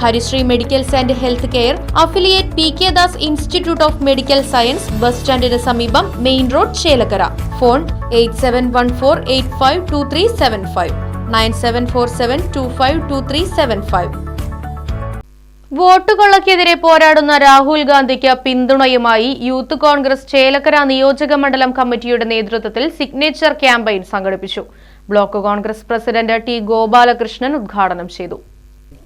Harisree medicals and health care affiliate P K Das institute of medical science bus സ്റ്റാൻഡിന് സമീപം main road Chelakkara. Phone eight seven one four eight five two three seven five. Nine seven four seven two five two three seven five. വോട്ടുകൊള്ളക്കെതിരെ പോരാടുന്ന രാഹുൽ ഗാന്ധിക്ക് പിന്തുണയുമായി youth Congress Chelakkara നിയോജക മണ്ഡലം കമ്മിറ്റിയുടെ നേതൃത്വത്തിൽ signature campaign സംഘടിപ്പിച്ചു. Block Congress president T Gopalakrishnan ഉദ്ഘാടനം ചെയ്തു.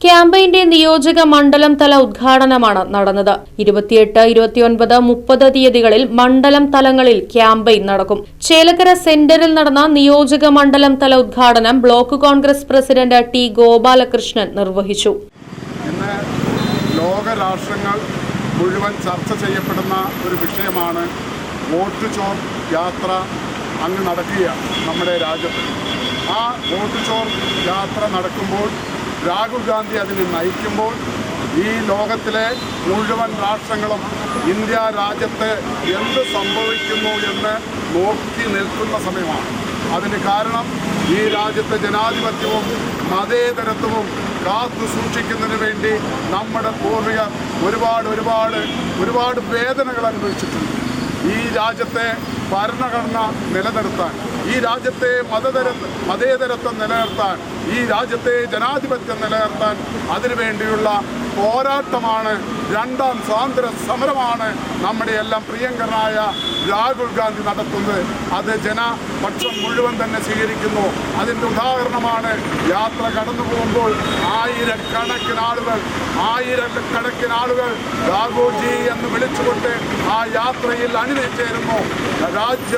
ക്യാമ്പയിന്റെ നിയോജക മണ്ഡലം തല ഉദ്ഘാടനമാണ് നടന്നത്. ഇരുപത്തിയെട്ട് ഇരുപത്തിയൊൻപത് മുപ്പത് തീയതികളിൽ മണ്ഡലം തലങ്ങളിൽ ക്യാമ്പയിൻ നടക്കും. ചേലക്കര സെന്ററിൽ നടന്ന നിയോജക മണ്ഡലം തല ഉദ്ഘാടനം block Congress president T Gopalakrishnan നിർവഹിച്ചു. ലോക ലോകരാഷ്ട്രങ്ങൾ മുഴുവൻ ചർച്ച ചെയ്യപ്പെടുന്ന ഒരു വിഷയമാണ് വോട്ട് ചോർ യാത്ര അങ്ങ് നടക്കുകയാണ് നമ്മുടെ രാജ്യത്ത്. ആ വോട്ട് ചോർ യാത്ര നടക്കുമ്പോൾ രാഹുൽ ഗാന്ധി അതിനെ നയിക്കുമ്പോൾ ഈ ലോകത്തിലെ മുഴുവൻ രാഷ്ട്രങ്ങളും ഇന്ത്യ രാജ്യത്ത് എന്ത് സംഭവിക്കുന്നു എന്ന് നോക്കി നിൽക്കുന്ന സമയമാണ്. അതിന് കാരണം ഈ രാജ്യത്തെ ജനാധിപത്യവും മതേതരത്വവും കാത്തു സൂക്ഷിക്കുന്നതിന് വേണ്ടി നമ്മുടെ പൂർവികർ ഒരുപാട് ഒരുപാട് ഒരുപാട് വേദനകൾ അനുഭവിച്ചിട്ടുണ്ട്. ഈ രാജ്യത്തെ ഭരണഘടന നിലനിർത്താൻ ഈ രാജ്യത്തെ മതതര മതേതരത്വം നിലനിർത്താൻ ഈ രാജ്യത്തെ ജനാധിപത്യം നിലനിർത്താൻ അതിനുവേണ്ടിയുള്ള പോരാട്ടമാണ് രണ്ടാം സ്വാതന്ത്ര്യ സമരമാണ് നമ്മുടെ എല്ലാം പ്രിയങ്കരനായ രാഹുൽ ഗാന്ധി നടത്തുന്നത്. അത് ജനപക്ഷം മുഴുവൻ തന്നെ സ്വീകരിക്കുന്നു. അതിന്റെ ഉദാഹരണമാണ് യാത്ര കടന്നു പോകുമ്പോൾ ആയിരക്കണക്കിന് ആളുകൾ ആയിരക്കണക്കിന് ആളുകൾ രാഘുജി എന്ന് വിളിച്ചുകൊണ്ട് ആ യാത്രയിൽ അണിനിച്ചേരുന്നു രാജ്യ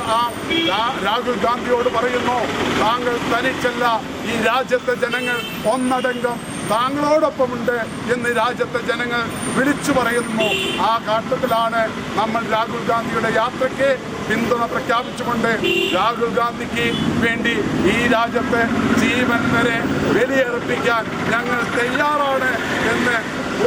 രാഹുൽ ഗാന്ധിയോട് പറയുന്നു താങ്കൾ തനിച്ചല്ല ഈ രാജ്യത്തെ ജനങ്ങൾ ഒന്നടങ്കം താങ്കളോടൊപ്പമുണ്ട് എന്ന് രാജ്യത്തെ ജനങ്ങൾ വിളിച്ചു പറയുന്നു. ആ ഘട്ടത്തിലാണ് നമ്മൾ രാഹുൽ ഗാന്ധിയുടെ യാത്രയ്ക്ക് പിന്തുണ പ്രഖ്യാപിച്ചുകൊണ്ട് രാഹുൽ ഗാന്ധിക്ക് വേണ്ടി ഈ രാജ്യത്തെ ജീവൻ വരെ ബലിയർപ്പിക്കാൻ ഞങ്ങൾ തയ്യാറാണ് എന്ന്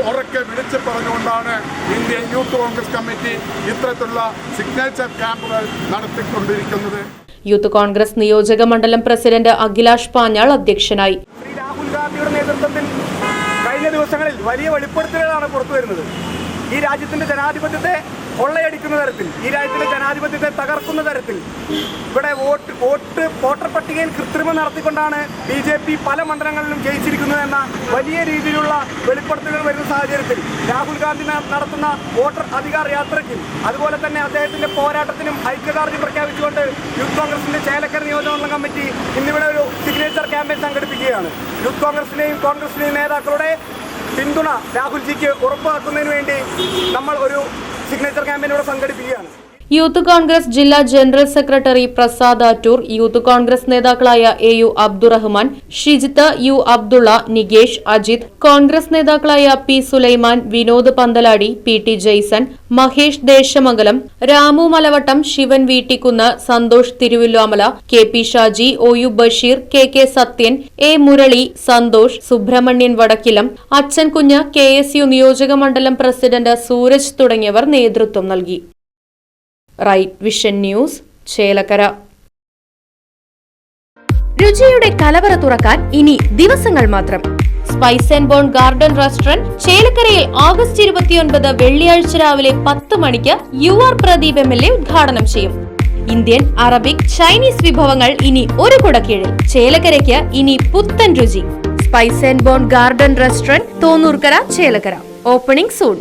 ഉറക്കെ വിളിച്ചു പറഞ്ഞുകൊണ്ടാണ് ഇന്ത്യൻ യൂത്ത് കോൺഗ്രസ് കമ്മിറ്റി ഇത്തരത്തിലുള്ള സിഗ്നേച്ചർ ക്യാമ്പുകൾ നടത്തിക്കൊണ്ടിരിക്കുന്നത്. യൂത്ത് കോൺഗ്രസ് നിയോജക മണ്ഡലം പ്രസിഡന്റ് അഖിലാഷ് പാഞ്ഞാൾ അധ്യക്ഷനായി. നേതൃത്വത്തിൽ കഴിഞ്ഞ ദിവസങ്ങളിൽ വലിയ വെളിപ്പെടുത്തലുകളാണ് പുറത്തു വരുന്നത്. ഈ രാജ്യത്തിന്റെ ജനാധിപത്യത്തെ കൊള്ളയടിക്കുന്ന തരത്തിൽ ഈ രാജ്യത്തിന്റെ ജനാധിപത്യത്തെ തകർക്കുന്ന തരത്തിൽ ഇവിടെ വോട്ട് വോട്ട് വോട്ടർ പട്ടികയിൽ കൃത്രിമം നടത്തിക്കൊണ്ടാണ് ബി ജെ പി പല മണ്ഡലങ്ങളിലും ജയിച്ചിരിക്കുന്നത് എന്ന വലിയ രീതിയിലുള്ള വെളിപ്പെടുത്തലുകൾ വരുന്ന സാഹചര്യത്തിൽ രാഹുൽ ഗാന്ധി നടത്തുന്ന വോട്ടർ അധികാർ യാത്രയ്ക്കും അതുപോലെ തന്നെ അദ്ദേഹത്തിന്റെ പോരാട്ടത്തിനും ഐക്യദാർഢ്യം പ്രഖ്യാപിച്ചുകൊണ്ട് യൂത്ത് കോൺഗ്രസിന്റെ ചേലക്കര നിയോജകമണ്ഡലം കമ്മിറ്റി ഇന്നിവിടെ ഒരു സിഗ്നേച്ചർ ക്യാമ്പയിൻ സംഘടിപ്പിക്കുകയാണ്. യൂത്ത് കോൺഗ്രസിനെയും കോൺഗ്രസിനെയും നേതാക്കളുടെ പിന്തുണ രാഹുൽജിക്ക് ഉറപ്പാക്കുന്നതിന് വേണ്ടി നമ്മൾ ഒരു സിഗ്നേച്ചർ ക്യാമ്പയിൻ ഇവിടെ സംഘടിപ്പിക്കുകയാണ്. യൂത്ത് കോൺഗ്രസ് ജില്ലാ general secretary Prasad Attoor youth Congress നേതാക്കളായ A U Abdurahman Shijith U Abdulla Nikesh Ajith Congress നേതാക്കളായ P Sulaiman Vinod Panthaladi P T Jaison Mahesh Desamangalam Ramu Malavattam Shivan Veettikkunnu Santhosh Thiruvilwamala K P Shaji O U Basheer K K Sathyan A Murali Santhosh Subrahmanyan Vadakkilam Achankunju K S U നിയോജക മണ്ഡലം president Sooraj തുടങ്ങിയവർ നേതൃത്വം നൽകി. Right vision news Chelakkara. രുചിയുടെ കലവറ തുറക്കാൻ ഇനി ദിവസങ്ങൾ മാത്രം. Spice and bone garden restaurant ചേലക്കരയിൽ ഓഗസ്റ്റ് ഇരുപത്തിയൊൻപത് വെള്ളിയാഴ്ച രാവിലെ പത്ത് മണിക്ക് U R Pradeep M L A ഉദ്ഘാടനം ചെയ്യും. ഇന്ത്യൻ അറബിക് ചൈനീസ് വിഭവങ്ങൾ ഇനി ഒരു കുടക്കീഴിൽ. ചേലക്കരയ്ക്ക് ഇനി പുത്തൻ രുചി. Spice and bone garden restaurant Thonnoorkara Chelakkara. Opening soon